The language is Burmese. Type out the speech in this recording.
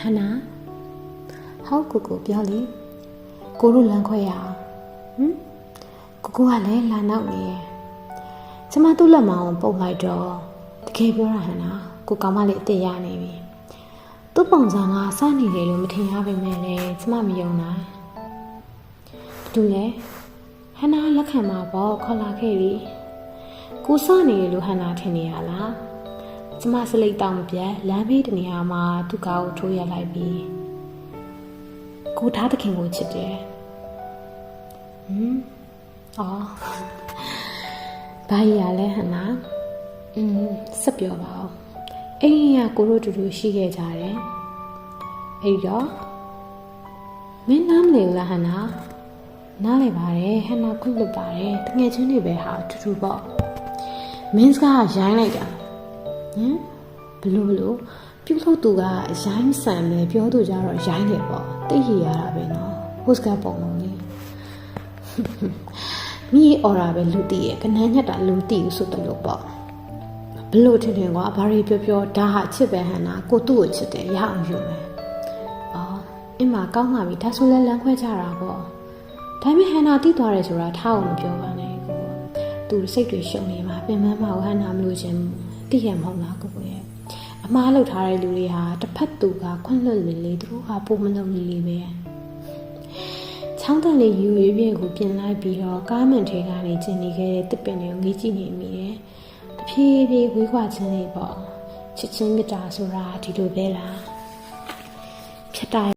ဟန်နာဟောကိုကိုပြောလေကိုတို့လမ်းခွဲရအောင်ဟမ်ကိုကိုကလည်းလာနောက်နေရဲ့ကျမသူ့လက်မအောင်ပုံလိုက်တော့တကယ်ပြောတာဟန်နာကိုကောင်းမလေးအစ်စ်ရနေပြီသူ့ပုံစံကစနေတယ်လို့မထင်ရပါပဲလေကျမမယုံနိုင်တူလေဟန်နာလက်ခံမှာပေါ့ခေါ်လာခဲ့ပြီကိုစနေတယ်လို့ဟန်နာထင်နေရလား ကျမစလိတ်တောင်မပြတ်လမ်းဘေးတနေရာမှာသူ့ကားကိုထိုးရလိုက်ပြီးကိုထားသခင်ကိုချစ်တယ်ဟမ်အော်ဘာကြီးရလဲဟန်နာอืมစက်ပြောပါဦးအဲ့ဒီကကိုတို့တူတူရှိခဲ့ကြတယ်အဲ့တော့မင်းနားမလဲဘူးလားဟန်နာနားလေပါတယ်ဟန်နာခွင့်လွတ်ပါတယ်တငယ်ချင်းတွေပဲဟာတူတူပေါ့မင်းစကားရိုင်းလိုက်တာ ဟမ်ဘလို့ဘလို့ပြုတ်လို့သူကရိုင်းဆန်တယ်ပြောသူကြတော့ရိုင်းတယ်ပေါ့တိတ်ရရတာပဲနော်ဟိုစကပုံလုံးလေးမိအော်ရာပဲလူတီးရကနန်းညက်တာလူတီးဆိုတယ်လို့ပေါ့ဘလို့ထင်တယ်ကွာဘာရီပြောပြောဒါဟာချစ်ပဲဟန်နာကိုသူ့ကိုချစ်တယ်ရအောင်ယူမယ်အော်အင်းမကောင်းပါပြီဒါဆိုလဲလမ်းခွဲကြတာပေါ့ဒါပေမဲ့ဟန်နာတီးသွားတယ်ဆိုတာထားအောင်မပြောပါနဲ့ကိုသူစိတ်တွေရှုံနေမှာပြင်ပန်းမဟန်နာမလို့ခြင်း တည်ရမဟုတ်လားကိုကိုရဲ့အမားလောက်ထားတဲ့လူတွေဟာတစ်ဖက်သူကခွန့်လွတ်လေလေသူတို့ဟာပုံမလုံးလေလေပဲချောင်းတန်လေးယူရွေးပြင်းကိုပြင်လိုက်ပြီးတော့ကားမန်ထဲကနေကျင်နေခဲ့တဲ့တစ်ပင်တွေကိုငေးကြည့်နေမိတယ်တဖြည်းဖြည်းဝေးခွာခြင်းလေးပေါ့ချစ်ချင်းမြတ်တာဆိုတာဒီလိုပဲလားဖြစ်တာ